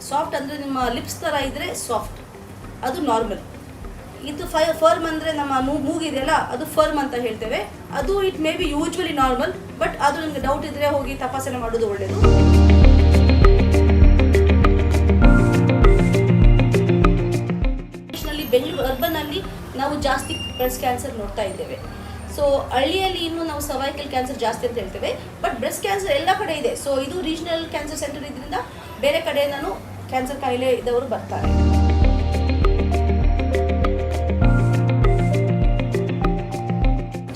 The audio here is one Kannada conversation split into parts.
ಸಾಫ್ಟ್ ಅಂದರೆ ನಿಮ್ಮ ಲಿಪ್ಸ್ ಥರ ಇದ್ದರೆ ಸಾಫ್ಟ್ ಅದು ನಾರ್ಮಲ್ ಇದು ಫೈ ಫರ್ಮ್ ಅಂದರೆ ನಮ್ಮ ಮೂಗಿದೆಯಲ್ಲ ಅದು ಫರ್ಮ್ ಅಂತ ಹೇಳ್ತೇವೆ. ಅದು it may be usually normal but ಅದು ನಿಮಗೆ ಡೌಟ್ ಇದ್ದರೆ ಹೋಗಿ ತಪಾಸಣೆ ಮಾಡೋದು ಒಳ್ಳೆಯದು ಬೆಂಗಳೂರು ಅರ್ಬನಲ್ಲಿ ನಾವು ಜಾಸ್ತಿ ಬ್ರೆಸ್ಟ್ ಕ್ಯಾನ್ಸರ್ ನೋಡ್ತಾ ಇದ್ದೇವೆ. ಸೊ ಹಳ್ಳಿಯಲ್ಲಿ ಇನ್ನೂ ನಾವು ಸರ್ವೈಕಲ್ ಕ್ಯಾನ್ಸರ್ ಜಾಸ್ತಿ ಅಂತ ಹೇಳ್ತೇವೆ. ಬಟ್ ಬ್ರೆಸ್ಟ್ ಕ್ಯಾನ್ಸರ್ ಎಲ್ಲ ಕಡೆ ಇದೆ. ಸೊ ಇದು ರೀಜನಲ್ ಕ್ಯಾನ್ಸರ್ ಸೆಂಟರ್ ಇದರಿಂದ ಬೇರೆ ಕಡೆಯಿಂದನೂ ಕ್ಯಾನ್ಸರ್ ಕಾಯಿಲೆ ಇದ್ದವರು ಬರ್ತಾರೆ.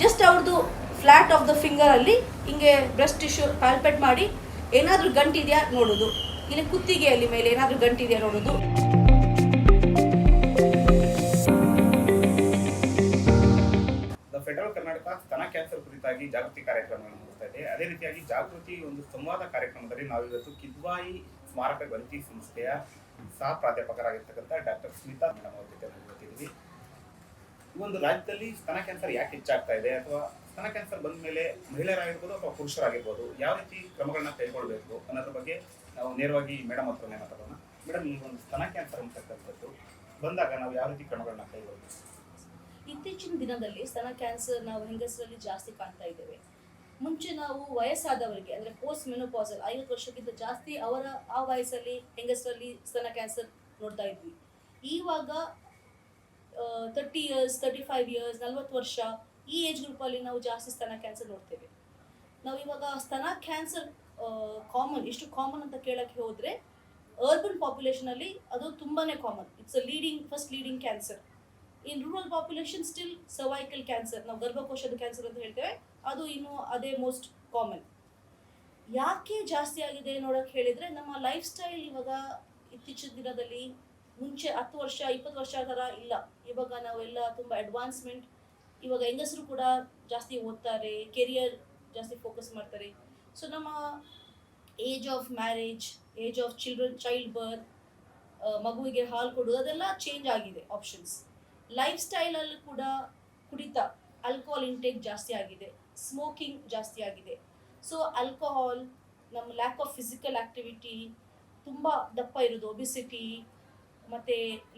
ಜಸ್ಟ್ ಅವ್ರದ್ದು ಫ್ಲಾಟ್ ಆಫ್ ದ ಫಿಂಗರ್ ಅಲ್ಲಿ ಹಿಂಗೆ ಬ್ರೆಸ್ಟ್ ಟಿಶ್ಯೂ ಪ್ಯಾಲ್ಪೇಟ್ ಮಾಡಿ ಏನಾದರೂ ಗಂಟಿದೆಯಾ ನೋಡೋದು. ಇಲ್ಲಿ ಕುತ್ತಿಗೆಯಲ್ಲಿ ಮೇಲೆ ಏನಾದರೂ ಗಂಟಿದೆಯಾ ನೋಡೋದು. ಫೆಡರಲ್ ಕರ್ನಾಟಕ ಸ್ತನ ಕ್ಯಾನ್ಸರ್ ಕುರಿತಾಗಿ ಜಾಗೃತಿ ಕಾರ್ಯಕ್ರಮವನ್ನು ನಡೆಸ್ತಾ ಇದೆ. ಅದೇ ರೀತಿಯಾಗಿ ಜಾಗೃತಿ ಒಂದು ಸಂವಾದ ಕಾರ್ಯಕ್ರಮದಲ್ಲಿ ನಾವು ಇವತ್ತು ಕಿದ್ವಾಯಿ ಸ್ಮಾರಕ ಗ್ರಂಥಿ ಸಂಸ್ಥೆಯ ಸಹ ಪ್ರಾಧ್ಯಾಪಕರಾಗಿರ್ತಕ್ಕಂಥ ಡಾಕ್ಟರ್ ಸ್ಮಿತಾ ಮೇಡಮ್ ಅವ್ರ ಜೊತೆ ಈ ಒಂದು ರಾಜ್ಯದಲ್ಲಿ ಸ್ತನ ಕ್ಯಾನ್ಸರ್ ಯಾಕೆ ಹೆಚ್ಚಾಗ್ತಾ ಇದೆ ಅಥವಾ ಸ್ತನ ಕ್ಯಾನ್ಸರ್ ಬಂದ ಮೇಲೆ ಮಹಿಳೆಯರಾಗಿರ್ಬೋದು ಅಥವಾ ಪುರುಷರಾಗಿರ್ಬೋದು ಯಾವ ರೀತಿ ಕ್ರಮಗಳನ್ನ ಕೈಗೊಳ್ಳಬೇಕು ಅನ್ನೋದ್ರ ಬಗ್ಗೆ ನಾವು ನೇರವಾಗಿ ಮೇಡಮ್ ಹತ್ರನೇ ಮಾತಾಡೋಣ. ಮೇಡಮ್ ಈ ಒಂದು ಸ್ತನ ಕ್ಯಾನ್ಸರ್ ಅಂತಕ್ಕಂಥದ್ದು ಬಂದಾಗ ನಾವು ಯಾವ ರೀತಿ ಕ್ರಮಗಳನ್ನ ಕೈಗೊಳ್ಳಬೇಕು ಇತ್ತೀಚಿನ ದಿನದಲ್ಲಿ ಸ್ತನ ಕ್ಯಾನ್ಸರ್ ನಾವು ಹೆಂಗಸರಲ್ಲಿ ಜಾಸ್ತಿ ಕಾಣ್ತಾ ಇದ್ದೇವೆ. ಮುಂಚೆ ನಾವು ವಯಸ್ಸಾದವರಿಗೆ, ಅಂದರೆ ಪೋಸ್ಟ್ ಮೆನೋಪಾಸಲ್ ಐವತ್ತು ವರ್ಷಕ್ಕಿಂತ ಜಾಸ್ತಿ ಅವರ, ಆ ವಯಸ್ಸಲ್ಲಿ ಹೆಂಗಸರಲ್ಲಿ ಸ್ತನ ಕ್ಯಾನ್ಸರ್ ನೋಡ್ತಾ ಇದ್ವಿ. ಈವಾಗ thirty years thirty five years ನಲ್ವತ್ತು ವರ್ಷ, ಈ ಏಜ್ ಗ್ರೂಪಲ್ಲಿ ನಾವು ಜಾಸ್ತಿ ಸ್ತನ ಕ್ಯಾನ್ಸರ್ ನೋಡ್ತೇವೆ. ನಾವು ಇವಾಗ ಸ್ತನ ಕ್ಯಾನ್ಸರ್ ಕಾಮನ್ ಎಷ್ಟು ಕಾಮನ್ ಅಂತ ಕೇಳೋಕ್ಕೆ ಹೋದರೆ ಅರ್ಬನ್ ಪಾಪ್ಯುಲೇಷನಲ್ಲಿ ಅದು ತುಂಬಾ common it's a leading first leading cancer in rural population still cervical cancer ನಾವು ಗರ್ಭಕೋಶದ ಕ್ಯಾನ್ಸರ್ ಅಂತ ಹೇಳ್ತೇವೆ, ಅದು ಇನ್ನು ಅದೇ ಮೋಸ್ಟ್ ಕಾಮನ್ ಯಾಕೆ ಜಾಸ್ತಿ ಆಗಿದೆ ನೋಡಕ್ಕೆ ಹೇಳಿದರೆ, ನಮ್ಮ ಲೈಫ್ ಸ್ಟೈಲ್ ಇವಾಗ ಇತ್ತೀಚಿನ ದಿನದಲ್ಲಿ ಮುಂಚೆ ಹತ್ತು ವರ್ಷ, ಇಪ್ಪತ್ತು ವರ್ಷ ಥರ ಇಲ್ಲ. ಇವಾಗ ನಾವೆಲ್ಲ ತುಂಬ ಅಡ್ವಾನ್ಸ್ಮೆಂಟ್ ಇವಾಗ ಹೆಂಗಸರು ಕೂಡ ಜಾಸ್ತಿ ಓದ್ತಾರೆ ಕೆರಿಯರ್ ಜಾಸ್ತಿ ಫೋಕಸ್ ಮಾಡ್ತಾರೆ. ಸೊ ನಮ್ಮ age of marriage age of children child birth ಮಗುವಿಗೆ ಹಾಲು ಕೊಡೋದು ಅದೆಲ್ಲ ಚೇಂಜ್ ಆಗಿದೆ ಆಪ್ಷನ್ಸ್ ಲೈಫ್ ಸ್ಟೈಲಲ್ಲಿ ಕೂಡ ಕುಡಿತ ಆಲ್ಕೋಹಾಲ್ ಇಂಟೇಕ್ ಜಾಸ್ತಿ ಆಗಿದೆ ಸ್ಮೋಕಿಂಗ್ ಜಾಸ್ತಿ ಆಗಿದೆ. ಸೊ ಆಲ್ಕೋಹಾಲ್ ನಮ್ಮ ಲ್ಯಾಕ್ ಆಫ್ ಫಿಸಿಕಲ್ ಆ್ಯಕ್ಟಿವಿಟಿ ತುಂಬ ದಪ್ಪ ಇರೋದು ಒಬಿಸಿಟಿ ಮತ್ತು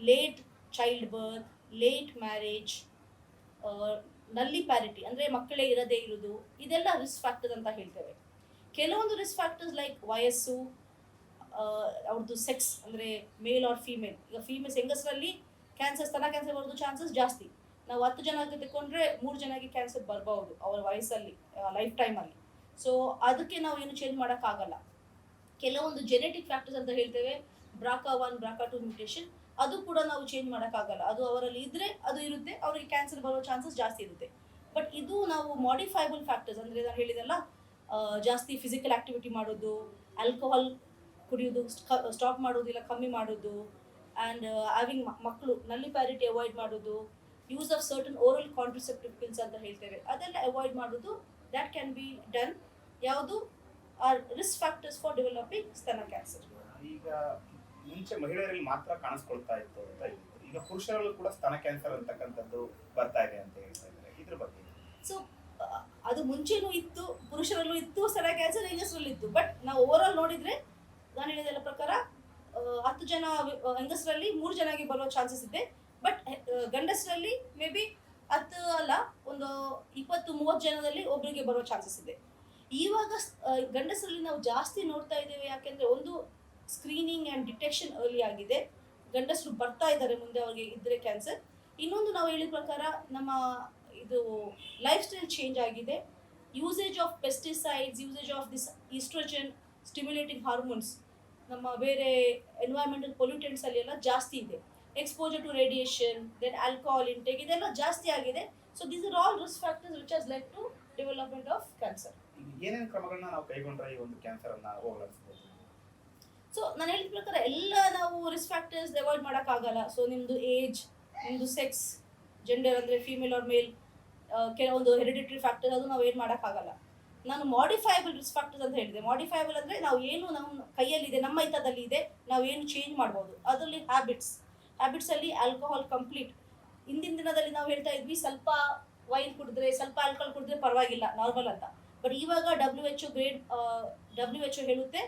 ಲೇಟ್ ಚೈಲ್ಡ್ ಬರ್ತ್ ಲೇಟ್ ಮ್ಯಾರೇಜ್ನಲ್ಲಿ ಪ್ಯಾರಿಟಿ ಅಂದರೆ ಮಕ್ಕಳೇ ಇರದೇ ಇರೋದು, ಇದೆಲ್ಲ ರಿಸ್ಕ್ ಫ್ಯಾಕ್ಟರ್ ಅಂತ ಹೇಳ್ತೇವೆ. ಕೆಲವೊಂದು ರಿಸ್ಕ್ ಫ್ಯಾಕ್ಟರ್ಸ್ ಲೈಕ್ ವಯಸ್ಸು ಅವ್ರದ್ದು ಸೆಕ್ಸ್ ಅಂದರೆ ಮೇಲ್ ಆರ್ ಫೀಮೇಲ್ ಈಗ ಫೀಮೇಲ್ಸ್ ಹೆಂಗಸರಲ್ಲಿ ಕ್ಯಾನ್ಸರ್ ಸ್ತನ ಕ್ಯಾನ್ಸರ್ ಬರೋದು ಚಾನ್ಸಸ್ ಜಾಸ್ತಿ. ನಾವು ಹತ್ತು ಜನ ತಗೊಂಡ್ರೆ ಮೂರು ಜನಕ್ಕೆ ಕ್ಯಾನ್ಸರ್ ಬರಬಹುದು ಅವರ ವಯಸ್ಸಲ್ಲಿ ಲೈಫ್ ಟೈಮಲ್ಲಿ ಸೊ ಅದಕ್ಕೆ ನಾವು ಏನು ಚೇಂಜ್ ಮಾಡೋಕ್ಕಾಗಲ್ಲ. ಕೆಲವೊಂದು ಜೆನೆಟಿಕ್ ಫ್ಯಾಕ್ಟರ್ಸ್ ಅಂತ ಹೇಳ್ತೇವೆ BRCA one BRCA two mutation ಅದು ಕೂಡ ನಾವು ಚೇಂಜ್ ಮಾಡೋಕ್ಕಾಗಲ್ಲ. ಅದು ಅವರಲ್ಲಿ ಇದ್ದರೆ ಅದು ಇರುತ್ತೆ, ಅವರಿಗೆ ಕ್ಯಾನ್ಸರ್ ಬರೋ ಚಾನ್ಸಸ್ ಜಾಸ್ತಿ ಇರುತ್ತೆ. ಬಟ್ ಇದು ನಾವು ಮಾಡಿಫೈಬಲ್ ಫ್ಯಾಕ್ಟರ್ಸ್ ಅಂದರೆ ನಾನು ಹೇಳಿದಲ್ಲ ಜಾಸ್ತಿ ಫಿಸಿಕಲ್ ಆ್ಯಕ್ಟಿವಿಟಿ ಮಾಡೋದು ಆಲ್ಕೋಹಾಲ್ ಕುಡಿಯೋದು ಸ್ಟಾಪ್ ಮಾಡೋದು ಇಲ್ಲ ಕಮ್ಮಿ ಮಾಡೋದು ಆ್ಯಂಡ್ ಹ್ಯಾವಿಂಗ್ ಮಕ್ಕಳು ನಲ್ಲಿ ಪ್ಯಾರಿಟಿ ಅವಾಯ್ಡ್ ಮಾಡೋದು use of certain oral contraceptive pills ಅಂತ ಹೇಳ್ತೇವೆ ಅದೆಲ್ಲ ಅವಾಯ್ಡ್ ಮಾಡೋದು ದ್ಯಾಟ್ ಕ್ಯಾನ್ ಬಿ ಡನ್ ಯಾವುದು? Are risk factors for developing ಸ್ತನ ಕ್ಯಾನ್ಸರ್ ಈಗ ಮುಂಚೆ ಮಹಿಳೆಯರಲ್ಲಿ ಮಾತ್ರ ಕಾಣಿಸ್ಕೊಳ್ತಾ ಇತ್ತು ಅಂತ ಈಗ ಪುರುಷರಲ್ಲೂ ಕೂಡ ಸ್ತನ ಕ್ಯಾನ್ಸರ್ ಅಂತಕ್ಕಂಥದ್ದು ಬರ್ತಾ ಇದೆ ಅಂತ ಹೇಳ್ತಾ ಇದ್ದಾರೆ. ಇದ್ರ ಬಗ್ಗೆ ಸೊ ಅದು ಮುಂಚೆನೂ ಇತ್ತು ಪುರುಷರಲ್ಲೂ ಇತ್ತು ಸ್ತನ ಕ್ಯಾನ್ಸರ್ ಹೆಂಗಸರಲ್ಲೂ ಇತ್ತು. ಬಟ್ ನಾವು ಓವರ್ ಆಲ್ ನೋಡಿದ್ರೆ ನಾನು ಹೇಳಿದ ಪ್ರಕಾರ ಹತ್ತು ಜನ ಹೆಂಗಸರಲ್ಲಿ ಮೂರು ಜನಕ್ಕೆ ಬರೋ ಚಾನ್ಸಸ್ ಇದೆ. ಬಟ್ ಗಂಡಸರಲ್ಲಿ ಮೇ ಬಿ ಹತ್ತು ಅಲ್ಲ, ಒಂದು ಇಪ್ಪತ್ತು, ಮೂವತ್ತು ಜನದಲ್ಲಿ ಒಬ್ಬರಿಗೆ ಬರೋ ಚಾನ್ಸಸ್ ಇದೆ. ಇವಾಗ ಗಂಡಸರಲ್ಲಿ ನಾವು ಜಾಸ್ತಿ ನೋಡ್ತಾ ಇದ್ದೇವೆ ಯಾಕೆಂದ್ರೆ ಒಂದು ಸ್ಕ್ರೀನಿಂಗ್ ಆ್ಯಂಡ್ ಡಿಟೆಕ್ಷನ್ ಅರ್ಲಿ ಆಗಿದೆ. ಗಂಡಸರು ಬರ್ತಾ ಇದ್ದಾರೆ ಮುಂದೆ ಅವ್ರಿಗೆ ಇದ್ರೆ ಕ್ಯಾನ್ಸರ್ ಇನ್ನೊಂದು ನಾವು ಹೇಳಿದ ಪ್ರಕಾರ ನಮ್ಮ ಇದು ಲೈಫ್ ಸ್ಟೈಲ್ ಚೇಂಜ್ ಆಗಿದೆ. Usage of pesticides usage of this estrogen stimulating hormones ನಮ್ಮ ಬೇರೆ ಎನ್ವೈರ್ಮೆಂಟಲ್ ಪೊಲ್ಯೂಟೆಂಟ್ಸ್ ಅಲ್ಲಿ ಎಲ್ಲ ಜಾಸ್ತಿ ಇದೆ. Exposure to radiation then alcohol intake ಇದೆಲ್ಲ ಜಾಸ್ತಿ ಆಗಿದೆ. So these are all risk factors which has led to development of cancer ಏನೇನು ಕ್ರಮಗಳನ್ನ ನಾವು ಕೈಗೊಂಡ್ರೆ ಈ ಒಂದು ಕ್ಯಾನ್ಸರ್ ಅನ್ನ ಹೋಗಲಾಡಿಸಬಹುದು ಸೊ ನಾನು ಹೇಳಿದ ಪ್ರಕಾರ ಎಲ್ಲ ನಾವು ರಿಸ್ಕ್ ಫ್ಯಾಕ್ಟರ್ಸ್ ಅವಾಯ್ಡ್ ಮಾಡೋಕ್ಕಾಗಲ್ಲ. ಸೊ ನಿಮ್ಮದು ಏಜ್ ನಿಮ್ಮದು ಸೆಕ್ಸ್ ಜೆಂಡರ್ ಅಂದರೆ ಫೀಮೇಲ್ ಆರ್ ಮೇಲ್ ಕೆಲವೊಂದು ಹೆರಿಡಿಟರಿ ಫ್ಯಾಕ್ಟರ್ ಅದು ನಾವು ಏನು ಮಾಡೋಕ್ಕಾಗಲ್ಲ. ನಾನು ಮಾಡಿಫೈಬಲ್ ರಿಸ್ಕ್ ಫ್ಯಾಕ್ಟರ್ಸ್ ಅಂತ ಹೇಳಿದೆ. ಮಾಡಿಫೈಬಲ್ ಅಂದರೆ ನಾವು ಏನು ನಮ್ಮ ಕೈಯಲ್ಲಿದೆ ನಮ್ಮ ಹಿತದಲ್ಲಿ ಇದೆ, ನಾವು ಏನು ಚೇಂಜ್ ಮಾಡ್ಬೋದು. ಅದರಲ್ಲಿ ಹ್ಯಾಬಿಟ್ಸ್ ಹ್ಯಾಬಿಟ್ಸಲ್ಲಿ ಆಲ್ಕೋಹಾಲ್ ಕಂಪ್ಲೀಟ್ ಹಿಂದಿನ ದಿನದಲ್ಲಿ ನಾವು ಹೇಳ್ತಾ ಇದ್ವಿ, ಸ್ವಲ್ಪ ವೈನ್ ಕುಡಿದ್ರೆ, ಸ್ವಲ್ಪ ಆಲ್ಕೋಹಾಲ್ ಕುಡಿದ್ರೆ ಪರವಾಗಿಲ್ಲ ನಾರ್ಮಲ್ ಅಂತ. ಬಟ್ ಇವಾಗ W H grade W H ಹೇಳುತ್ತೆ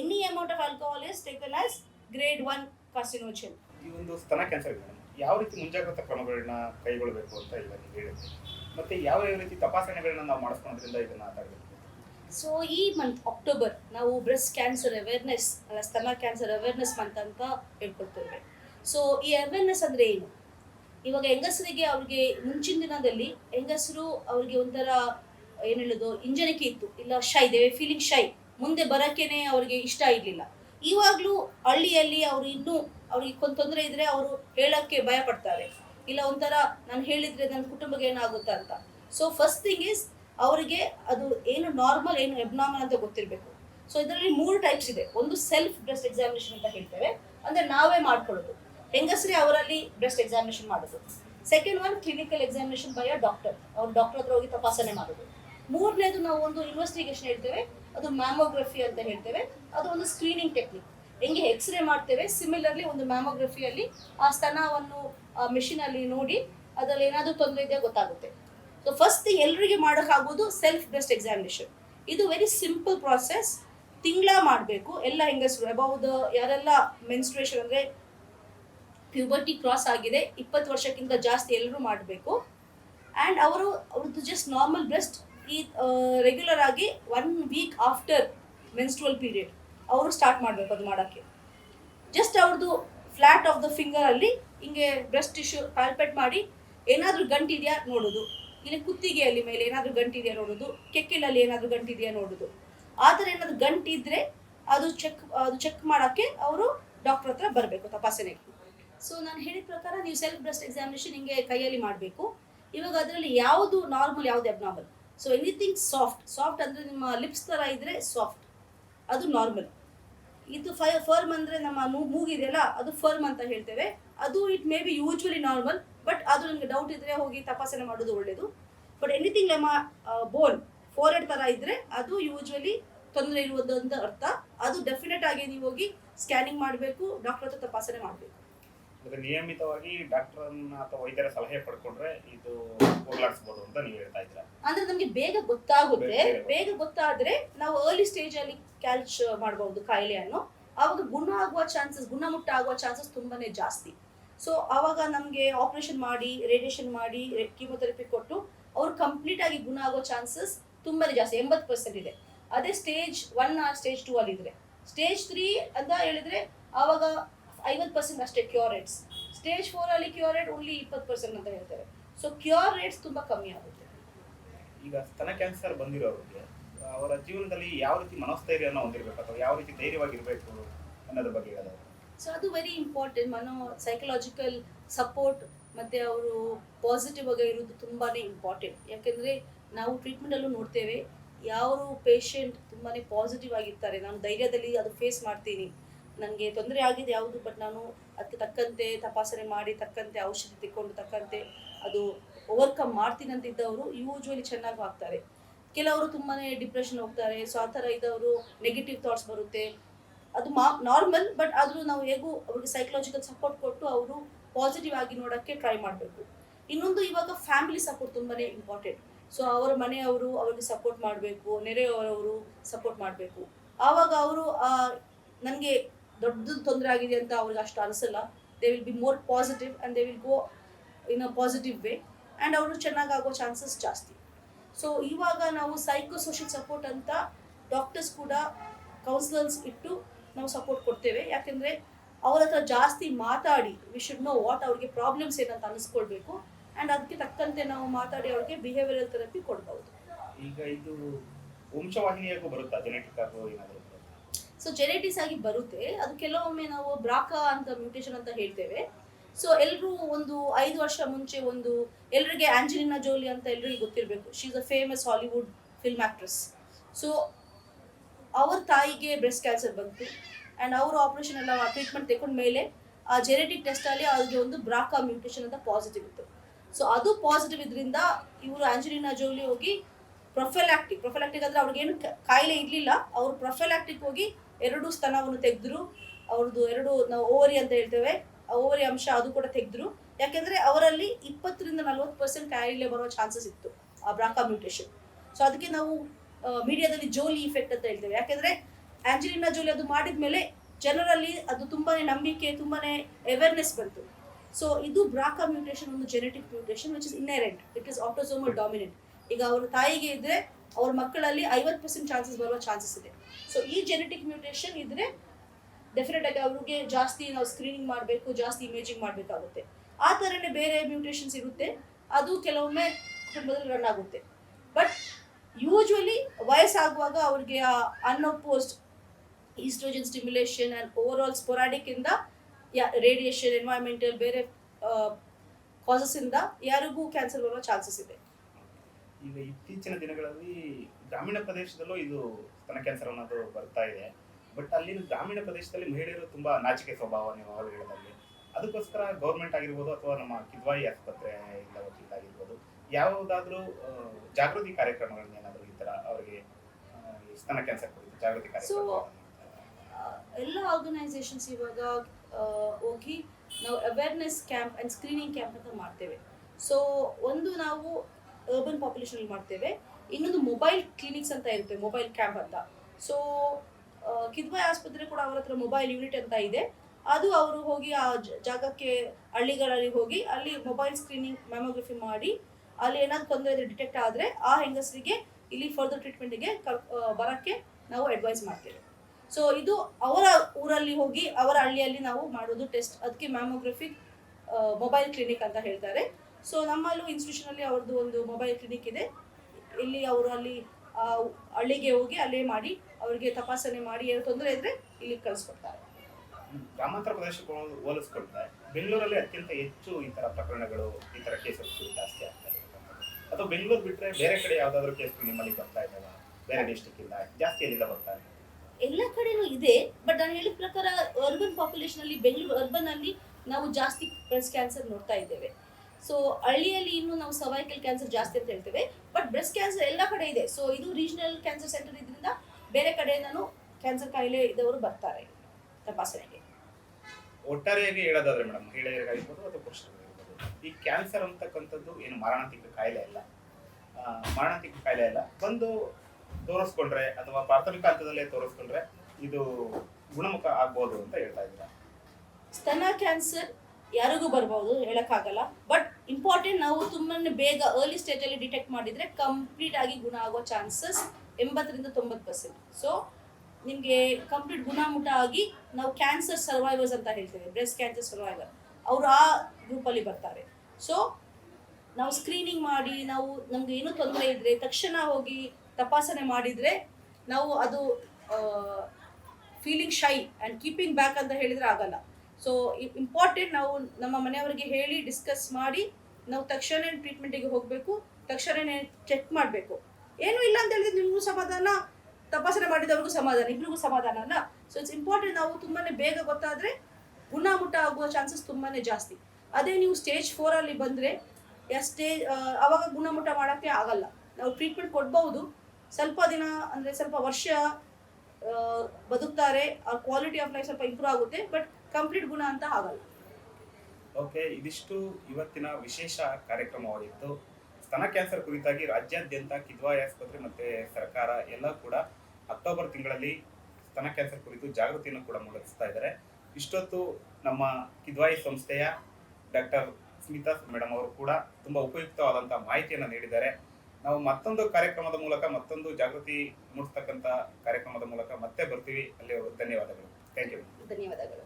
any amount of alcohol is taken as grade one carcinogen ಈ ಒಂದು ಸ್ತನ ಕ್ಯಾನ್ಸರ್ ಮೇಡಮ್ ಯಾವ ರೀತಿ ಮುಂಜಾಗ್ರತಾ ಕ್ರಮಗಳನ್ನ ಕೈಗೊಳ್ಳಬೇಕು ಅಂತ ಈಗ ನೀವು ಹೇಳಿದ್ರಿ ಮತ್ತೆ ಯಾವ ಯಾವ ರೀತಿ ತಪಾಸಣೆಗಳನ್ನ ನಾವು ಮಾಡಿಸ್ಕೊಳೋದ್ರಿಂದ ಇದನ್ನ ತಡೆಗಟ್ಟಬೇಕು ಸೊ ಈ ಮಂತ್ ಅಕ್ಟೋಬರ್ ನಾವು ಬ್ರೆಸ್ಟ್ ಕ್ಯಾನ್ಸರ್ ಅವೇರ್ನೆಸ್ ಸ್ತನ ಕ್ಯಾನ್ಸರ್ ಅವೇರ್ನೆಸ್ ಮಂತ್ ಅಂತ ಹೇಳ್ಕೊಡ್ತೇವೆ. ಸೊ ಈ ಅವೇರ್ನೆಸ್ ಅಂದರೆ ಏನು? ಇವಾಗ ಹೆಂಗಸರಿಗೆ ಅವ್ರಿಗೆ ಮುಂಚಿನ ದಿನದಲ್ಲಿ ಹೆಂಗಸರು ಅವ್ರಿಗೆ ಒಂಥರ ಏನು ಹೇಳೋದು, ಹಿಂಜರಿಕೆ ಇತ್ತು. ಇಲ್ಲ ಶೈ ದೇವೆ ಫೀಲಿಂಗ್ ಶೈ ಮುಂದೆ ಬರೋಕ್ಕೇನೆ ಅವ್ರಿಗೆ ಇಷ್ಟ ಇರಲಿಲ್ಲ. ಇವಾಗಲೂ ಹಳ್ಳಿಯಲ್ಲಿ ಅವರು ಇನ್ನೂ ಅವ್ರಿಗೆ ಕೊಂದು ತೊಂದರೆ ಇದ್ರೆ ಅವರು ಹೇಳಕ್ಕೆ ಭಯ ಪಡ್ತಾರೆ. ಇಲ್ಲ, ಒಂಥರ ನಾನು ಹೇಳಿದ್ರೆ ನನ್ನ ಕುಟುಂಬಕ್ಕೆ ಏನಾಗುತ್ತೆ ಅಂತ. ಸೊ ಫಸ್ಟ್ ಥಿಂಗ್ ಇಸ್ ಅವರಿಗೆ ಅದು ಏನು ನಾರ್ಮಲ್ ಏನು ಎಬ್ನಾರ್ಮಲ್ ಅಂತ ಗೊತ್ತಿರಬೇಕು. ಸೊ ಇದರಲ್ಲಿ ಮೂರು ಟೈಪ್ಸ್ ಇದೆ. ಒಂದು ಸೆಲ್ಫ್ ಬ್ರೆಸ್ಟ್ ಎಕ್ಸಾಮಿನೇಷನ್ ಅಂತ ಹೇಳ್ತೇವೆ. ಅಂದ್ರೆ ನಾವೇ ಮಾಡ್ಕೊಳ್ಳೋದು. ಹೆಂಗಸರೇ ಅವರಲ್ಲಿ ಬ್ರೆಸ್ಟ್ ಎಕ್ಸಾಮಿನೇಷನ್ ಮಾಡೋದು. Second one clinical examination by a doctor ಅವ್ರು ಡಾಕ್ಟರ್ ಹತ್ರ ಹೋಗಿ ತಪಾಸಣೆ ಮಾಡೋದು. ಮೂರನೇದು ನಾವು ಒಂದು ಇನ್ವೆಸ್ಟಿಗೇಷನ್ ಹೇಳ್ತೇವೆ. ಅದು ಮ್ಯಾಮೋಗ್ರಫಿ ಅಂತ ಹೇಳ್ತೇವೆ. ಅದು ಒಂದು ಸ್ಕ್ರೀನಿಂಗ್ ಟೆಕ್ನಿಕ್ ಹೆಂಗೆ ಎಕ್ಸ್ರೇ ಮಾಡ್ತೇವೆ ಸಿಮಿಲರ್ಲಿ ಒಂದು ಮ್ಯಾಮೋಗ್ರಫಿಯಲ್ಲಿ ಆ ಸ್ತನವನ್ನು ಅಲ್ಲಿ ನೋಡಿ ಅದರಲ್ಲಿ ಏನಾದರೂ ತೊಂದರೆ ಇದೆಯಾ ಗೊತ್ತಾಗುತ್ತೆ. ಸೊ ಫಸ್ಟ್ ಎಲ್ಲರಿಗೆ ಮಾಡೋಕ್ಕಾಗೋದು ಸೆಲ್ಫ್ ಬ್ರೆಸ್ಟ್ ಎಕ್ಸಾಮಿನೇಷನ್ ಇದು ವೆರಿ ಸಿಂಪಲ್ ಪ್ರಾಸೆಸ್ ತಿಂಗಳ ಮಾಡಬೇಕು. ಎಲ್ಲ ಹೆಂಗಸರು ಅಬೌದ್ ಯಾರೆಲ್ಲ ಮೆನ್ಸ್ಟ್ರೇಷನ್ ಅಂದರೆ ಪ್ಯೂಬರ್ಟಿ ಕ್ರಾಸ್ ಆಗಿದೆ, ಇಪ್ಪತ್ತು ವರ್ಷಕ್ಕಿಂತ ಜಾಸ್ತಿ ಎಲ್ಲರೂ ಮಾಡಬೇಕು. ಆ್ಯಂಡ್ ಅವರು, ಅವ್ರದ್ದು ಜಸ್ಟ್ ನಾರ್ಮಲ್ ಬ್ರೆಸ್ಟ್ ಈ ರೆಗ್ಯುಲರ್ ಆಗಿ one week after menstrual period ಅವರು ಸ್ಟಾರ್ಟ್ ಮಾಡಬೇಕು ಅದು ಮಾಡೋಕ್ಕೆ. ಜಸ್ಟ್ ಅವ್ರದ್ದು ಫ್ಲ್ಯಾಟ್ ಆಫ್ ದ ಫಿಂಗರಲ್ಲಿ ಹಿಂಗೆ ಬ್ರೆಸ್ಟ್ ಟಿಶ್ಯೂ ಪ್ಯಾಲ್ಪೇಟ್ ಮಾಡಿ ಏನಾದರೂ ಗಂಟಿದೆಯಾ ನೋಡೋದು. ಇಲ್ಲಿ ಕುತ್ತಿಗೆಯಲ್ಲಿ ಮೇಲೆ ಏನಾದರೂ ಗಂಟಿದೆಯಾ ನೋಡೋದು. ಕೆಕ್ಕಿಲಲ್ಲಿ ಏನಾದರೂ ಗಂಟಿದೆಯಾ ನೋಡೋದು. ಆ ಥರ ಏನಾದರೂ ಗಂಟಿದ್ರೆ ಅದು ಚೆಕ್ ಅದು ಚೆಕ್ ಮಾಡೋಕ್ಕೆ ಅವರು ಡಾಕ್ಟರ್ ಹತ್ರ ಬರಬೇಕು ತಪಾಸಣೆಗೆ. ಸೊ ನಾನು ಹೇಳಿದ ಪ್ರಕಾರ ನೀವು ಸೆಲ್ಫ್ ಬ್ರೆಸ್ಟ್ ಎಕ್ಸಾಮಿನೇಷನ್ ಹಿಂಗೆ ಕೈಯಲ್ಲಿ ಮಾಡಬೇಕು. ಇವಾಗ ಅದರಲ್ಲಿ ಯಾವುದು ನಾರ್ಮಲ್ ಯಾವುದು abnormal so anything soft soft ಅಂದರೆ ನಿಮ್ಮ ಲಿಪ್ಸ್ ಥರ ಇದ್ದರೆ ಸಾಫ್ಟ್ ಅದು ನಾರ್ಮಲ್ ಇದು ಫೈ ಫರ್ಮ್ ಅಂದರೆ ನಮ್ಮ ಮೂಗಿದೆಯಲ್ಲ ಅದು ಫರ್ಮ್ ಅಂತ ಹೇಳ್ತೇವೆ. ಅದು it may be usually normal but ಅದು ನಿಮಗೆ ಡೌಟ್ ಇದ್ದರೆ ಹೋಗಿ ತಪಾಸಣೆ ಮಾಡೋದು ಒಳ್ಳೆಯದು ಬಟ್ ಎನಿಥಿಂಗ್ ನಮ್ಮ ಬೋನ್ ಫೋರೆಡ್ ಥರ ಇದ್ದರೆ ಅದು ಯೂಶ್ವಲಿ ತೊಂದರೆ ಇರುವುದು ಅಂತ ಅರ್ಥ. ಅದು ಡೆಫಿನೆಟ್ ಆಗಿ ನೀವು ಹೋಗಿ ಸ್ಕ್ಯಾನಿಂಗ್ ಮಾಡಬೇಕು ಡಾಕ್ಟರ್ ಹತ್ರ ತಪಾಸಣೆ ಮಾಡಬೇಕು. ಮತ್ತೆ ನಿಯಮಿತವಾಗಿ ಡಾಕ್ಟರ್ ಅಥವಾ ವೈದ್ಯರ ಸಲಹೆ ಪಡ್ಕೊಂಡ್ರೆ ಇದು ಹೋಗ್ಲಾಡಿಸಬಹುದು ಅಂತ ನೀವು ಹೇಳ್ತಾ ಇದ್ದೀರಾ? ಅಂದ್ರೆ ನಮಗೆ ಬೇಗ ಗೊತ್ತಾಗುತ್ತೆ. ಬೇಗ- ಗೊತ್ತಾದ್ರೆ ನಾವು ಅರ್ಲಿ ಸ್ಟೇಜ್ ಅಲ್ಲಿ ಕ್ಯಾಲ್ಚ್ ಮಾಡಬಹುದು ಕಾಯಿಲೆಯನ್ನು. ಅವಾಗ ಗುಣ ಆಗುವ ಚಾನ್ಸಸ್ ಗುಣಮುಟ್ಟ ಆಗುವ ಚಾನ್ಸಸ್ ತುಂಬಾನೇ ಜಾಸ್ತಿ. ಸೊ ಅವಾಗ ನಮಗೆ ಆಪರೇಷನ್ ಮಾಡಿ ರೇಡಿಯೇಷನ್ ಮಾಡಿ ಕೀಮೊಥೆರಪಿ ಕೊಟ್ಟು ಅವ್ರು ಕಂಪ್ಲೀಟ್ ಆಗಿ ಗುಣ ಆಗೋ ಚಾನ್ಸಸ್ ತುಂಬಾನೇ ಜಾಸ್ತಿ ಎಂಬತ್ತು ಪರ್ಸೆಂಟ್ ಇದೆ. ಅದೇ stage one or stage two ಅಲ್ಲಿ ಇದ್ರೆ ಸ್ಟೇಜ್ ತ್ರೀ ಅಂತ ಹೇಳಿದ್ರೆ ಆವಾಗ ಐವತ್ತು ಪರ್ಸೆಂಟ್ ಅಷ್ಟೇ ಕ್ಯೂರ್ ರೇಟ್ಸ್ ಸ್ಟೇಜ್ ಫೋರ್ ಅಲ್ಲಿ ಕ್ಯೂರ್ ರೇಟ್ ಓನ್ಲಿ ಇಪ್ಪತ್ತು ಪರ್ಸೆಂಟ್ ಅಂತ ಹೇಳ್ತಾರೆ. ಸೊ ಕ್ಯೂರ್ ರೇಟ್ಸ್ ತುಂಬಾ ಕಮ್ಮಿ ಆಗುತ್ತೆ. ಈಗ ಸ್ತನ ಕ್ಯಾನ್ಸರ್ ಬಂದಿರೋರಿಗೆ ಅವರ ಜೀವನದಲ್ಲಿ ಯಾವ ರೀತಿ ಮನೋಸ್ಥೈರ್ಯನ ಹೊಂದಿರಬೇಕು ಅಥವಾ ಯಾವ ರೀತಿ ಧೈರ್ಯವಾಗಿರಬೇಕು ಅನ್ನೋದ್ರ ಬಗ್ಗೆ ಹೇಳೋದು ಸೊ ಅದು ವೆರಿ ಇಂಪಾರ್ಟೆಂಟ್ ಮನೋ ಸೈಕಲಾಜಿಕಲ್ ಸಪೋರ್ಟ್ ಮತ್ತು ಅವರು ಪಾಸಿಟಿವ್ ಆಗಿ ಇರೋದು ತುಂಬಾ ಇಂಪಾರ್ಟೆಂಟ್ ಯಾಕೆಂದರೆ ನಾವು ಟ್ರೀಟ್ಮೆಂಟಲ್ಲೂ ನೋಡ್ತೇವೆ ಯಾರು ಪೇಷಂಟ್ ತುಂಬಾ ಪಾಸಿಟಿವ್ ಆಗಿರ್ತಾರೆ. ನಾನು ಧೈರ್ಯದಲ್ಲಿ ಅದು ಫೇಸ್ ಮಾಡ್ತೀನಿ. ನನಗೆ ತೊಂದರೆ ಆಗಿದೆ ಯಾವುದು ಬಟ್ ನಾನು ಅದಕ್ಕೆ ತಕ್ಕಂತೆ ತಪಾಸಣೆ ಮಾಡಿ, ತಕ್ಕಂತೆ ಔಷಧಿ ತಿಕ್ಕೊಂಡು, ತಕ್ಕಂತೆ ಅದು ಓವರ್ಕಮ್ ಮಾಡ್ತೀನಿ ಅಂತ ಇದ್ದವರು ಯೂಶ್ವಲಿ ಚೆನ್ನಾಗಿ ಆಗ್ತಾರೆ. ಕೆಲವರು ತುಂಬಾ ಡಿಪ್ರೆಷನ್ ಹೋಗ್ತಾರೆ ಸೊ ಆ ಥರ ಇದ್ದವರು ನೆಗೆಟಿವ್ ಥಾಟ್ಸ್ ಬರುತ್ತೆ. ಅದು ಮಾ ನಾರ್ಮಲ್ ಬಟ್ ಆದರೂ ನಾವು ಹೇಗೂ ಅವ್ರಿಗೆ ಸೈಕಲಾಜಿಕಲ್ ಸಪೋರ್ಟ್ ಕೊಟ್ಟು ಅವರು ಪಾಸಿಟಿವ್ ಆಗಿ ನೋಡೋಕ್ಕೆ ಟ್ರೈ ಮಾಡಬೇಕು. ಇನ್ನೊಂದು ಇವಾಗ ಫ್ಯಾಮಿಲಿ ಸಪೋರ್ಟ್ ತುಂಬಾ ಇಂಪಾರ್ಟೆಂಟ್ ಸೊ ಅವರ ಮನೆಯವರು ಅವ್ರಿಗೆ ಸಪೋರ್ಟ್ ಮಾಡಬೇಕು, ನೆರೆಯವರವರು ಸಪೋರ್ಟ್ ಮಾಡಬೇಕು. ಆವಾಗ ಅವರು ನನಗೆ ದೊಡ್ಡದು ತೊಂದರೆ ಆಗಿದೆ ಅಂತ ಅವ್ರಿಗೆ ಅಷ್ಟು ಅನಿಸಲ್ಲ. They will be more positive and they will go in a positive way and ಅವರು ಚೆನ್ನಾಗಾಗೋ ಚಾನ್ಸಸ್ ಜಾಸ್ತಿ. ಸೊ ಇವಾಗ ನಾವು ಸೈಕೋ ಸೋಷಿಯಲ್ ಸಪೋರ್ಟ್ ಅಂತ ಡಾಕ್ಟರ್ಸ್ ಕೂಡ ಕೌನ್ಸಿಲರ್ಸ್ ಇಟ್ಟು ನಾವು ಸಪೋರ್ಟ್ ಕೊಡ್ತೇವೆ. ಯಾಕೆಂದರೆ ಅವ್ರ ಹತ್ರ ಜಾಸ್ತಿ ಮಾತಾಡಿ ವಿ ಶುಡ್ ನೋ ವಾಟ್ ಅವ್ರಿಗೆ ಪ್ರಾಬ್ಲಮ್ಸ್ ಏನಂತ ಅನಿಸ್ಕೊಳ್ಬೇಕು. ಆ್ಯಂಡ್ ಅದಕ್ಕೆ ತಕ್ಕಂತೆ ನಾವು ಮಾತಾಡಿ ಅವ್ರಿಗೆ ಬಿಹೇವಿಯರಲ್ ಥೆರಪಿ ಕೊಡ್ಬೋದು ಈಗ ಇದು ವಂಶವಾಹಿನಿಯಾಗೂ ಬರುತ್ತಾ ಜೆನೆಟಿಕ್ ಏನಾದರೂ? ಸೊ ಜೆನೆಟಿಸ್ ಆಗಿ ಬರುತ್ತೆ. ಅದು ಕೆಲವೊಮ್ಮೆ ನಾವು ಬ್ರಾಕಾ ಅಂತ ಮ್ಯೂಟೇಷನ್ ಅಂತ ಹೇಳ್ತೇವೆ. ಸೊ ಎಲ್ಲರೂ ಒಂದು ಐದು ವರ್ಷ ಮುಂಚೆ ಒಂದು ಎಲ್ರಿಗೆ ಆಂಜಲಿನಾ ಜೋಲಿ ಅಂತ ಎಲ್ಲರಿಗೂ ಗೊತ್ತಿರಬೇಕು. She is a famous Hollywood film actress so ಅವ್ರ ತಾಯಿಗೆ ಬ್ರೆಸ್ಟ್ ಕ್ಯಾನ್ಸರ್ ಬಂತು. ಆ್ಯಂಡ್ ಅವರು ಆಪ್ರೇಷನ್ ಎಲ್ಲ ಟ್ರೀಟ್ಮೆಂಟ್ ತೆಕೊಂಡ ಮೇಲೆ ಆ ಜೆನೆಟಿಕ್ ಟೆಸ್ಟಲ್ಲಿ ಅವ್ರಿಗೆ ಒಂದು ಬ್ರಾಕಾ ಮ್ಯೂಟೇಷನ್ ಅಂತ ಪಾಸಿಟಿವ್ ಇತ್ತು. ಸೊ ಅದು ಪಾಸಿಟಿವ್ ಇದರಿಂದ ಇವರು ಆಂಜಲಿನಾ ಜೋಲಿ ಹೋಗಿ ಪ್ರೊಫೆಲಾಕ್ಟಿಕ್ ಪ್ರೊಫೆಲಾಕ್ಟಿಕ್ ಅಂದರೆ ಅವ್ರಿಗೇನು ಕಾಯಿಲೆ ಇರಲಿಲ್ಲ. ಅವರು ಪ್ರೊಫೆಲಾಕ್ಟಿಕ್ ಹೋಗಿ ಎರಡು ಸ್ತನವನ್ನು ತೆಗೆದ್ರು. ಅವ್ರದ್ದು ಎರಡು ನಾವು ಓವರಿ ಅಂತ ಹೇಳ್ತೇವೆ. ಓವರಿ ಅಂಶ ಅದು ಕೂಡ ತೆಗೆದ್ರು. ಯಾಕೆಂದ್ರೆ ಅವರಲ್ಲಿ ಇಪ್ಪತ್ತರಿಂದ ನಲ್ವತ್ತು ಪರ್ಸೆಂಟ್ ಕಾಯಿಲೆ ಬರೋ ಚಾನ್ಸಸ್ ಇತ್ತು, ಆ ಬ್ರಾಕಾ ಮ್ಯೂಟೇಷನ್ ಸೊ ಅದಕ್ಕೆ ನಾವು ಮೀಡಿಯಾದಲ್ಲಿ ಜೋಲಿ ಇಫೆಕ್ಟ್ ಅಂತ ಹೇಳ್ತೇವೆ. ಯಾಕೆಂದ್ರೆ ಆಂಜಲಿನಾ ಜೋಲಿ ಅದು ಮಾಡಿದ್ಮೇಲೆ ಜನರಲ್ಲಿ ಅದು ತುಂಬಾನೇ ನಂಬಿಕೆ, ತುಂಬಾನೇ ಅವೇರ್ನೆಸ್ ಬಂತು. ಸೊ ಇದು ಬ್ರಾಕಾ ಮ್ಯೂಟೇಷನ್ ಒಂದು genetic mutation which is inherent it is autosomal dominant ಈಗ ಅವರ ತಾಯಿಗೆ ಇದ್ರೆ ಅವ್ರ ಮಕ್ಕಳಲ್ಲಿ ಐವತ್ತು ಪರ್ಸೆಂಟ್ ಚಾನ್ಸಸ್ ಬರುವ ಚಾನ್ಸಸ್ ಇದೆ. ಸೊ ಈ ಜೆನೆಟಿಕ್ ಮ್ಯೂಟೇಷನ್ ಇದ್ರೆ ಡೆಫಿನೆಟ್ ಆಗಿ ಅವ್ರಿಗೆ ಜಾಸ್ತಿ ನಾವು ಸ್ಕ್ರೀನಿಂಗ್ ಮಾಡಬೇಕು, ಜಾಸ್ತಿ ಇಮೇಜಿಂಗ್ ಮಾಡಬೇಕಾಗುತ್ತೆ. ಆ ಥರನೇ ಬೇರೆ ಮ್ಯೂಟೇಷನ್ಸ್ ಇರುತ್ತೆ. ಅದು ಕೆಲವೊಮ್ಮೆ ಕುಟುಂಬದಲ್ಲಿ ರನ್ ಆಗುತ್ತೆ. ಬಟ್ ಯೂಶ್ವಲಿ ವಯಸ್ಸಾಗುವಾಗ ಅವ್ರಿಗೆ ಆ unopposed estrogen stimulation and overall sporadic ಇಂದ ರೇಡಿಯೇಷನ್ ಎನ್ವೈರ್ಮೆಂಟಲ್ ಬೇರೆ ಕಾಸಸ್ ಇಂದ ಯಾರಿಗೂ ಕ್ಯಾನ್ಸರ್ ಬರೋ ಚಾನ್ಸಸ್ ಇದೆ. ಈಗ ಇತ್ತೀಚಿನ ದಿನಗಳಲ್ಲಿ ಗ್ರಾಮೀಣ ಪ್ರದೇಶದಲ್ಲೂ ಇದು ಸ್ತನ ಕ್ಯಾನ್ಸರ್ ಅನ್ನೋದು ಬರ್ತಾ ಇದೆ. ಬಟ್ ಅಲ್ಲಿನ ಗ್ರಾಮೀಣ ಪ್ರದೇಶದಲ್ಲಿ ಮಹಿಳೆಯರು ತುಂಬಾ ನಾಚಿಕೆ ಸ್ವಭಾವ ನೀವು ಹೇಳೋದಲ್ಲಿ ಅದಕ್ಕೋಸ್ಕರ ಗೌರ್ಮೆಂಟ್ ಆಗಿರ್ಬೋದು ಅಥವಾ ನಮ್ಮ ಕಿದ್ವಾಯಿ ಆಸ್ಪತ್ರೆ ಇಲ್ಲ ವಕೀಲ ಆಗಿರ್ಬೋದು ಯಾವುದಾದ್ರೂ ಜಾಗೃತಿ ಕಾರ್ಯಕ್ರಮಗಳನ್ನ ಏನಾದರೂ ಈ ತರ ಅವರಿಗೆ ಸ್ತನ ಕ್ಯಾನ್ಸರ್ ಕುರಿತು ಜಾಗೃತಿ ಕಾರ್ಯಕ್ರಮ ಎಲ್ಲ ಆರ್ಗನೈಸೇಷನ್ಸ್ ಇವಾಗ ಹೋಗಿ ನಾವು awareness camp and screening camp ಅಂತ ಮಾಡ್ತೇವೆ. ಸೊ ಒಂದು ನಾವು ಅರ್ಬನ್ ಪಾಪ್ಯುಲೇಷನ್ ಮಾಡ್ತೇವೆ. ಇನ್ನೊಂದು ಮೊಬೈಲ್ ಕ್ಲಿನಿಕ್ಸ್ ಅಂತ ಇರುತ್ತೆ ಮೊಬೈಲ್ ಕ್ಯಾಂಪ್ ಅಂತ. ಸೊ ಕಿದ್ವಾಯ್ ಆಸ್ಪತ್ರೆ ಕೂಡ ಅವರ ಹತ್ರ ಮೊಬೈಲ್ ಯೂನಿಟ್ ಅಂತ ಇದೆ. ಅದು ಅವರು ಹೋಗಿ ಆ ಜಾಗಕ್ಕೆ, ಹಳ್ಳಿಗಳಲ್ಲಿ ಹೋಗಿ ಅಲ್ಲಿ ಮೊಬೈಲ್ ಸ್ಕ್ರೀನಿಂಗ್ ಮ್ಯಾಮೋಗ್ರಫಿ ಮಾಡಿ ಅಲ್ಲಿ ಏನಾದ್ರು ತೊಂದರೆ ಇದ್ರೆ ಡಿಟೆಕ್ಟ್ ಆದರೆ ಆ ಹೆಂಗಸರಿಗೆ ಇಲ್ಲಿ ಫರ್ದರ್ ಟ್ರೀಟ್ಮೆಂಟಿಗೆ ಕರ್ ಬರೋಕ್ಕೆ ನಾವು ಅಡ್ವೈಸ್ ಮಾಡ್ತೇವೆ. ಸೊ ಇದು ಅವರ ಊರಲ್ಲಿ ಹೋಗಿ ಅವರ ಹಳ್ಳಿಯಲ್ಲಿ ನಾವು ಮಾಡೋದು ಟೆಸ್ಟ್ ಅದಕ್ಕೆ ಮ್ಯಾಮೋಗ್ರಫಿ ಮೊಬೈಲ್ ಕ್ಲಿನಿಕ್ ಅಂತ ಹೇಳ್ತಾರೆ. ಸೊ ನಮ್ಮಲ್ಲೂ ಇನ್ಸ್ಟಿಟ್ಯೂಷನಲ್ಲಿ ಅವ್ರದ್ದು ಒಂದು ಮೊಬೈಲ್ ಕ್ಲಿನಿಕ್ ಇದೆ. ಇಲ್ಲಿ ಅವರು ಅಲ್ಲಿ ಹಳ್ಳಿಗೆ ಹೋಗಿ ಅಲ್ಲೇ ಮಾಡಿ ಅವರಿಗೆ ತಪಾಸಣೆ ಮಾಡಿ ಏನು ತೊಂದರೆ ಇದ್ರೆ ಇಲ್ಲಿ ಕಳಿಸ್ಕೊಡ್ತಾರೆ. ಗ್ರಾಮಾಂತರ ಪ್ರದೇಶಕ್ಕೆ ಹೋಲಿಸ್ಕೊಡ್ತಾರೆ ಬೆಂಗಳೂರಲ್ಲಿ ಅತ್ಯಂತ ಹೆಚ್ಚು ಈ ತರ ಪ್ರಕರಣಗಳು ಈ ತರ ಕೇಸಸ್ ಜಾಸ್ತಿ ಆಗ್ತಾ ಇದೆ. ಅಥವಾ ಬೆಂಗಳೂರು ಬಿಟ್ರೆ ಬೇರೆ ಕಡೆ ಯಾವ್ದಾದ್ರು ಕೇಸ್ ನಿಮ್ಮಲ್ಲಿ ಬರ್ತಾ ಇದ್ದಾವ ಬೇರೆ ಡಿಸ್ಟಿಕ್ ಇಂದ ಜಾಸ್ತಿ ಎಲ್ಲಿಂದ ಬರ್ತಾ ಇದೆ? ಎಲ್ಲ ಕಡೆನೂ ಇದೆ ಬಟ್ ನಾನು ಹೇಳಿದ ಪ್ರಕಾರ ಅರ್ಬನ್ ಪಾಪ್ಯುಲೇಷನ್ ಅಲ್ಲಿ ಬೆಂಗಳೂರು ಅರ್ಬನ್ ಅಲ್ಲಿ ನಾವು ಜಾಸ್ತಿ ಬ್ರೆಸ್ಟ್ ಕ್ಯಾನ್ಸರ್ ನೋಡ್ತಾ ಇದ್ದೇವೆ. ಸೊ ಹಳ್ಳಿಯಲ್ಲಿ ಇನ್ನು ನಾವು ಸರ್ವೈಕಲ್ ಕ್ಯಾನ್ಸರ್ ಜಾಸ್ತಿ ಅಂತ ಹೇಳ್ತೇವೆ. ಬಟ್ ಬ್ರೆಸ್ಟ್ ಕ್ಯಾನ್ಸರ್ ಎಲ್ಲ ಕಡೆ ಇದೆ. ಸೊ ಇದು ರೀಜನಲ್ ಕ್ಯಾನ್ಸರ್ ಸೆಂಟರ್ ಇದರಿಂದ ಬೇರೆ ಕಡೆಯಿಂದನೂ ಕ್ಯಾನ್ಸರ್ ಕಾಯಿಲೆ ಇದ್ದವರು ಬರ್ತಾರೆ ತಪಾಸಣೆಗೆ. ಒಟ್ಟಾರೆಯಾಗಿ ಹೇಳೋದಾದ್ರೆ ಮೇಡಮ್ ಮಹಿಳೆಯರಿಗಾಗಿರ್ಬೋದು ಅಥವಾ ಪುರುಷರಿಗಾಗಿರ್ಬೋದು ಈ ಕ್ಯಾನ್ಸರ್ ಅಂತಕ್ಕಂಥದ್ದು ಏನು ಮಾರಣಾಂತಿಕ ಕಾಯಿಲೆ ಅಲ್ಲ. ಮಾರಣಾಂತಿಕ ಕಾಯಿಲೆ ಅಲ್ಲ. ಬಂದು ತೋರಿಸ್ಕೊಂಡ್ರೆ ಅಥವಾ ಪ್ರಾಥಮಿಕ ಹಂತದಲ್ಲೇ ತೋರಿಸ್ಕೊಂಡ್ರೆ ಇದು ಗುಣಮುಖ ಆಗ್ಬೋದು ಅಂತ ಹೇಳ್ತಾ ಇದ್ದೀರಾ. ಸ್ತನ ಕ್ಯಾನ್ಸರ್ ಯಾರಿಗೂ ಬರ್ಬೋದು ಹೇಳೋಕ್ಕಾಗಲ್ಲ. ಬಟ್ ಇಂಪಾರ್ಟೆಂಟ್ ನಾವು ತುಂಬಾ ಬೇಗ ಅರ್ಲಿ ಸ್ಟೇಜಲ್ಲಿ ಡಿಟೆಕ್ಟ್ ಮಾಡಿದ್ರೆ ಕಂಪ್ಲೀಟ್ ಆಗಿ ಗುಣ ಆಗೋ ಚಾನ್ಸಸ್ ಎಂಬತ್ತರಿಂದ ತೊಂಬತ್ತು ಪರ್ಸೆಂಟ್ ಸೊ ನಿಮಗೆ ಕಂಪ್ಲೀಟ್ ಗುಣಮುಟ ಆಗಿ ನಾವು ಕ್ಯಾನ್ಸರ್ ಸರ್ವೈವರ್ಸ್ ಅಂತ ಹೇಳ್ತೇವೆ ಬ್ರೆಸ್ಟ್ ಕ್ಯಾನ್ಸರ್ ಸರ್ವೈವರ್ ಅವರು ಆ ಗ್ರೂಪಲ್ಲಿ ಬರ್ತಾರೆ. ಸೊ ನಾವು ಸ್ಕ್ರೀನಿಂಗ್ ಮಾಡಿ, ನಾವು ನಮ್ಗೆ ಏನೂ ತೊಂದರೆ ಇದ್ರೆ ತಕ್ಷಣ ಹೋಗಿ ತಪಾಸಣೆ ಮಾಡಿದ್ರೆ ನಾವು ಅದು feeling shy and keeping back ಅಂತ ಹೇಳಿದ್ರೆ ಆಗಲ್ಲ. ಸೊ ಇಂಪಾರ್ಟೆಂಟ್ ನಾವು ನಮ್ಮ ಮನೆಯವರಿಗೆ ಹೇಳಿ ಡಿಸ್ಕಸ್ ಮಾಡಿ ನಾವು ತಕ್ಷಣ ಟ್ರೀಟ್ಮೆಂಟಿಗೆ ಹೋಗಬೇಕು, ತಕ್ಷಣನೇ ಚೆಕ್ ಮಾಡಬೇಕು. ಏನೂ ಇಲ್ಲ ಅಂತ ಹೇಳಿದ್ರೆ ನಿಮಗೂ ಸಮಾಧಾನ, ತಪಾಸಣೆ ಮಾಡಿದವ್ರಿಗೂ ಸಮಾಧಾನ ಇಬ್ಬರಿಗೂ ಸಮಾಧಾನ ಅಲ್ಲ? ಸೊ ಇಟ್ಸ್ ಇಂಪಾರ್ಟೆಂಟ್ ನಾವು ತುಂಬಾ ಬೇಗ ಗೊತ್ತಾದರೆ ಗುಣಮುಟ್ಟ ಆಗುವ ಚಾನ್ಸಸ್ ತುಂಬಾ ಜಾಸ್ತಿ. ಅದೇ ನೀವು ಸ್ಟೇಜ್ ಫೋರಲ್ಲಿ ಬಂದರೆ ಎಷ್ಟೇ ಅವಾಗ ಗುಣಮುಟ್ಟ ಮಾಡೋಕ್ಕೆ ಆಗಲ್ಲ. ನಾವು ಟ್ರೀಟ್ಮೆಂಟ್ ಕೊಡ್ಬೋದು. ಸ್ವಲ್ಪ ದಿನ ಅಂದರೆ ಸ್ವಲ್ಪ ವರ್ಷ ಬದುಕ್ತಾರೆ ಅವ್ರ ಕ್ವಾಲಿಟಿ ಆಫ್ ಲೈಫ್ ಸ್ವಲ್ಪ ಇಂಪ್ರೂವ್ ಆಗುತ್ತೆ ಬಟ್ ಕಂಪ್ಲೀಟ್ ಗುಣ ಅಂತ ಆಗಲ್ಲ. ಓಕೆ ಇದಿಷ್ಟು ಇವತ್ತಿನ ವಿಶೇಷ ಕಾರ್ಯಕ್ರಮವಾಗಿತ್ತು. ಸ್ತನ ಕ್ಯಾನ್ಸರ್ ಕುರಿತಾಗಿ ರಾಜ್ಯಾದ್ಯಂತ ಕಿದ್ವಾಯಿ ಆಸ್ಪತ್ರೆ ಮತ್ತೆ ಸರ್ಕಾರ ಎಲ್ಲ ಕೂಡ ಅಕ್ಟೋಬರ್ ತಿಂಗಳಲ್ಲಿ ಸ್ತನ ಕ್ಯಾನ್ಸರ್ ಕುರಿತು ಜಾಗೃತಿಯನ್ನು ಕೂಡ ಮೂಡಿಸ್ತಾ ಇದ್ದಾರೆ. ಇಷ್ಟೊತ್ತು ನಮ್ಮ ಕಿದ್ವಾಯಿ ಸಂಸ್ಥೆಯ ಡಾಕ್ಟರ್ ಸ್ಮಿತಾ ಮೇಡಮ್ ಅವರು ಕೂಡ ತುಂಬಾ ಉಪಯುಕ್ತವಾದಂಥ ಮಾಹಿತಿಯನ್ನು ನೀಡಿದ್ದಾರೆ. ನಾವು ಮತ್ತೊಂದು ಕಾರ್ಯಕ್ರಮದ ಮೂಲಕ ಮತ್ತೊಂದು ಜಾಗೃತಿ ಮೂಡಿಸ್ತಕ್ಕಂಥ ಕಾರ್ಯಕ್ರಮದ ಮೂಲಕ ಮತ್ತೆ ಬರ್ತೀವಿ. ಅಲ್ಲಿ ಧನ್ಯವಾದಗಳು. ಥ್ಯಾಂಕ್ ಯು ಧನ್ಯವಾದಗಳು.